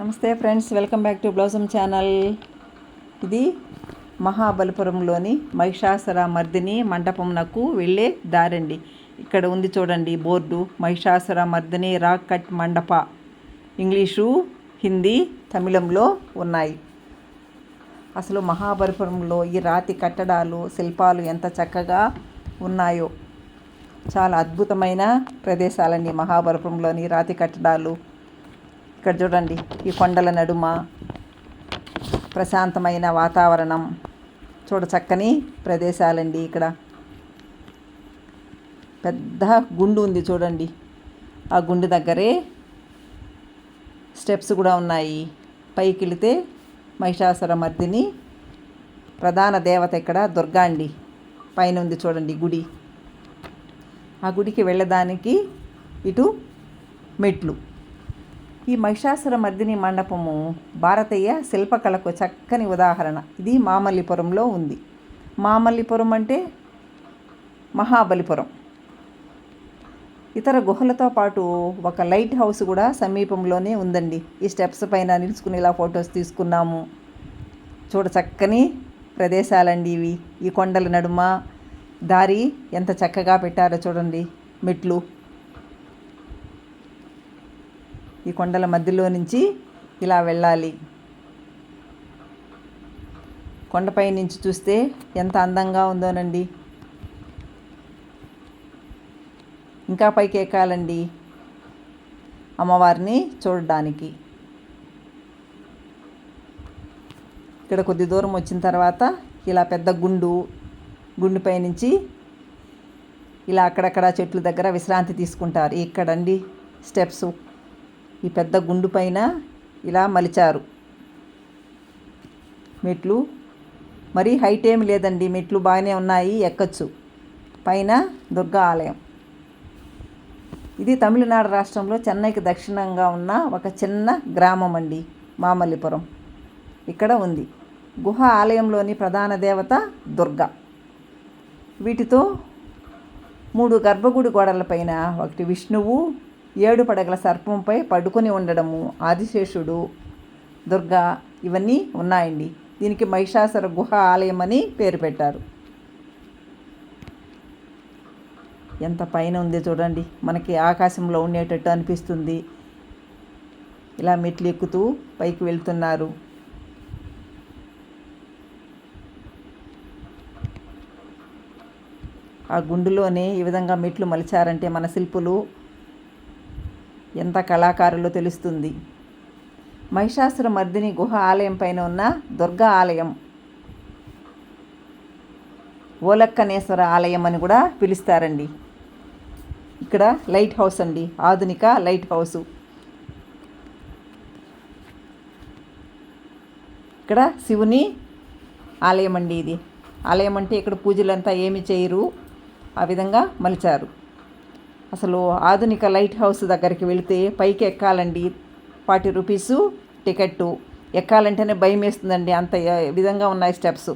నమస్తే friends welcome back to blossom channel. ఇది మహాబలిపురంలోని మహిషాసుర మర్దిని మండపంనకు వెళ్ళే దారండి. ఇక్కడ ఉంది చూడండి board Mahishasura Mardini rock cut Mandapa. English Hindi తమిళంలో ఉన్నాయి. అసలు మహాబలిపురంలో ఈ రాతి కట్టడాలు శిల్పాలు ఎంత చక్కగా ఉన్నాయో. చాలా అద్భుతమైన ప్రదేశాలండి మహాబలిపురంలోని రాతి కట్టడాలు. ఇక్కడ చూడండి ఈ కొండల నడుమ ప్రశాంతమైన వాతావరణం. చూడ చక్కని ప్రదేశాలండి ఇక్కడ. పెద్ద గుండు ఉంది చూడండి. ఆ గుండు దగ్గరే స్టెప్స్ కూడా ఉన్నాయి. పైకి వెళితే మహిషాసుర మర్దిని ప్రధాన దేవత ఇక్కడ దుర్గా అండి. పైన ఉంది చూడండి గుడి. ఆ గుడికి వెళ్ళడానికి ఇటు మెట్లు. ఈ మహిషాసుర మర్దిని మండపము భారతీయ శిల్పకళకు చక్కని ఉదాహరణ. ఇది మామల్లిపురంలో ఉంది. మామల్లిపురం అంటే మహాబలిపురం. ఇతర గుహలతో పాటు ఒక లైట్ హౌస్ కూడా సమీపంలోనే ఉందండి. ఈ స్టెప్స్ పైన నిలుచుకుని ఇలా ఫొటోస్ తీసుకున్నాము. చూడ చక్కని ప్రదేశాలండి ఇవి. ఈ కొండల నడుమ దారి ఎంత చక్కగా పెట్టారో చూడండి. మెట్లు ఈ కొండల మధ్యలో నుంచి ఇలా వెళ్ళాలి. కొండపై నుంచి చూస్తే ఎంత అందంగా ఉందోనండి ఇంకా పైకి ఎక్కాలండి. అమ్మవారిని చూడడానికి. ఇక్కడ కొద్ది దూరం వచ్చిన తర్వాత ఇలా పెద్ద గుండు గుండుపై నుంచి ఇలా అక్కడక్కడ చెట్ల దగ్గర విశ్రాంతి తీసుకుంటారు. ఇక్కడండి స్టెప్స్ ఈ పెద్ద గుండు పైన ఇలా మలిచారు. మెట్లు. మరీ హైట్ ఏమి లేదండి. మెట్లు బాగానే ఉన్నాయి. ఎక్కచ్చు. పైన దుర్గా ఆలయం. ఇది తమిళనాడు రాష్ట్రంలో చెన్నైకి దక్షిణంగా ఉన్న ఒక చిన్న గ్రామం అండి. మామల్లిపురం. ఇక్కడ ఉంది. గుహ ఆలయంలోని ప్రధాన దేవత దుర్గా. వీటితో మూడు గర్భగుడి గోడలపైన ఒకటి విష్ణువు ఏడు పడగల సర్పంపై పడుకొని ఉండడము ఆదిశేషుడు దుర్గా ఇవన్నీ ఉన్నాయండి. దీనికి మహిషాసుర గుహ ఆలయం అని పేరు పెట్టారు. ఎంత పైన ఉంది చూడండి. మనకి ఆకాశంలో ఉండేటట్టు అనిపిస్తుంది. ఇలా మెట్లు ఎక్కుతూ పైకి వెళ్తున్నారు. ఆ గుండులోనే ఈ విధంగా మెట్లు మలిచారంటే మన శిల్పులు ఎంత కళాకారులో తెలుస్తుంది. మహిషాసుర మర్దిని గుహ ఆలయం పైన ఉన్న దుర్గా ఆలయం. ఓలక్కనేశ్వర ఆలయం అని కూడా పిలుస్తారండి. ఇక్కడ లైట్ హౌస్ అండి. ఆధునిక లైట్ హౌస్. ఇక్కడ శివుని ఆలయం అండి ఇది. ఆలయం అంటే ఇక్కడ పూజలంతా ఏమి చేయరు. ఆ విధంగా మలిచారు. అసలు ఆధునిక లైట్ హౌస్ దగ్గరికి వెళితే పైకి ఎక్కాలండి. Forty rupees ticket. ఎక్కాలంటేనే భయం వేస్తుందండి అంత విధంగా ఉన్నాయి స్టెప్స్?